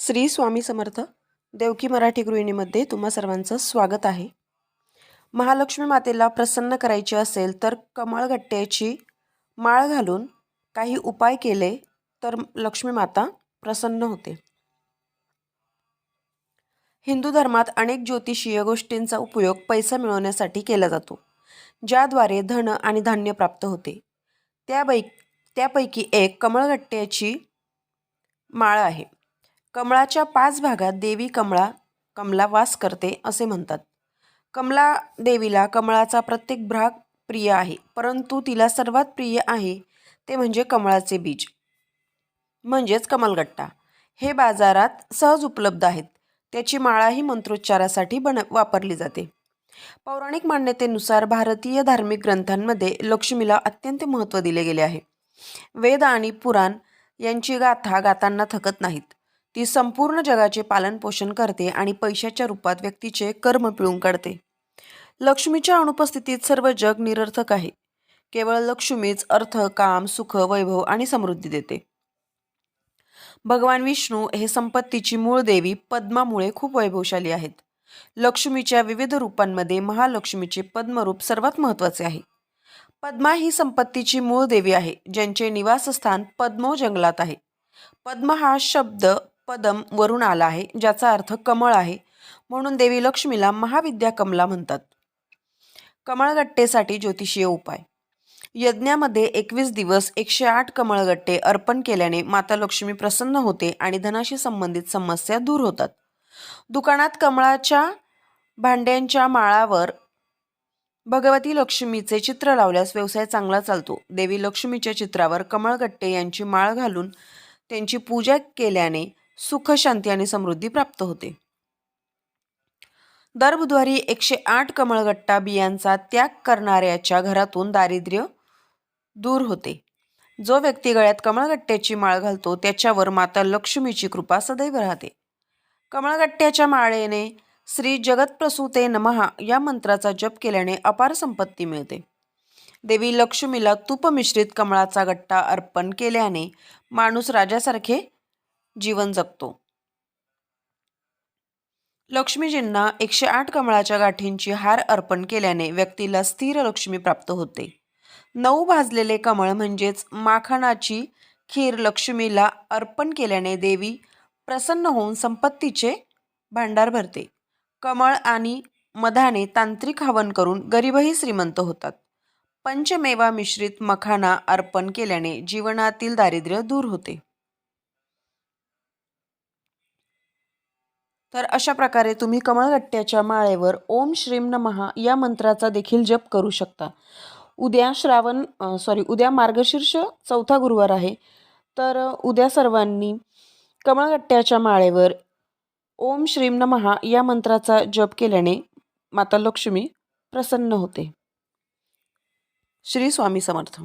श्री स्वामी समर्थ देवकी मराठी गृहिणीमध्ये तुम्हा सर्वांचं स्वागत आहे. महालक्ष्मी मातेला प्रसन्न करायची असेल तर कमळगट्ट्याची माळ घालून काही उपाय केले तर लक्ष्मी माता प्रसन्न होते. हिंदू धर्मात अनेक ज्योतिषीय गोष्टींचा उपयोग पैसा मिळवण्यासाठी केला जातो ज्याद्वारे धन आणि धान्य प्राप्त होते. त्यापै त्यापैकी एक कमळगट्ट्याची माळ आहे. कमळाच्या पाच भागात देवी कमळा कमला वास करते असे म्हणतात. कमला देवीला कमळाचा प्रत्येक भाग प्रिय आहे परंतु तिला सर्वात प्रिय आहे ते म्हणजे कमळाचे बीज म्हणजेच कमलगट्टा. हे बाजारात सहज उपलब्ध आहेत. त्याची माळाही मंत्रोच्चारासाठी बन वापरली जाते. पौराणिक मान्यतेनुसार भारतीय धार्मिक ग्रंथांमध्ये लक्ष्मीला अत्यंत महत्त्व दिले गेले आहे. वेद आणि पुराण यांची गाथा गाताना थकत नाहीत. ती संपूर्ण जगाचे पालनपोषण करते आणि पैशाच्या रूपात व्यक्तीचे कर्म पिळून काढते. लक्ष्मीच्या अनुपस्थितीत सर्व जग निरर्थक आहे. केवळ लक्ष्मीच अर्थ काम सुख वैभव आणि समृद्धी देते. भगवान विष्णू हे संपत्तीची मूळ देवी पद्मामुळे खूप वैभवशाली आहेत. लक्ष्मीच्या विविध रूपांमध्ये महालक्ष्मीचे पद्मरूप सर्वात महत्त्वाचे आहे. पद्मा ही संपत्तीची मूळ देवी आहे ज्यांचे निवासस्थान पद्मो जंगलात आहे. पद्म हा शब्द पदम वरून आला आहे ज्याचा अर्थ कमळ आहे. म्हणून देवी लक्ष्मीला महाविद्या कमला म्हणतात. कमळगट्टेसाठी ज्योतिषीय उपाय. यज्ञामध्ये एकवीस दिवस एकशे आठ कमळगट्टे अर्पण केल्याने माता लक्ष्मी प्रसन्न होते आणि धनाशी संबंधित समस्या दूर होतात. दुकानात कमळाच्या भांड्यांच्या माळावर भगवती लक्ष्मीचे चित्र लावल्यास व्यवसाय चांगला चालतो. देवी लक्ष्मीच्या चित्रावर कमळगट्टे यांची माळ घालून त्यांची पूजा केल्याने सुख शांती आणि समृद्धी प्राप्त होते. दर बुधवारी एकशे आठ कमळगट्टा बियांचा त्याग करणाऱ्याच्या घरातून दारिद्र्य दूर होते. जो व्यक्ती गळ्यात कमळगट्ट्याची माळ घालतो त्याच्यावर माता लक्ष्मीची कृपा सदैव राहते. कमळगट्ट्याच्या माळेने श्री जगतप्रसूते नमहा या मंत्राचा जप केल्याने अपार संपत्ती मिळते. देवी लक्ष्मीला तूप मिश्रित कमळाचा गट्टा अर्पण केल्याने माणूस राजासारखे जीवन जगतो. लक्ष्मीजींना एकशे आठ कमळाच्या गाठींची हार अर्पण केल्याने व्यक्तीला स्थिर लक्ष्मी प्राप्त होते. नऊ भाजलेले कमळ म्हणजेच माखणाची खीर लक्ष्मीला अर्पण केल्याने देवी प्रसन्न होऊन संपत्तीचे भांडार भरते. कमळ आणि मधाने तांत्रिक हवन करून गरीबही श्रीमंत होतात. पंचमेवा मिश्रित मखाना अर्पण केल्याने जीवनातील दारिद्र्य दूर होते. तर अशा प्रकारे तुम्ही कमळगट्ट्याच्या माळेवर ओम श्रीम नमहा या मंत्राचा देखील जप करू शकता. उद्या श्रावण सॉरी उद्या मार्गशीर्ष चौथा गुरुवार आहे. तर उद्या सर्वांनी कमळगट्ट्याच्या माळेवर ओम श्रीम नमहा या मंत्राचा जप केल्याने माता लक्ष्मी प्रसन्न होते. श्री स्वामी समर्थ.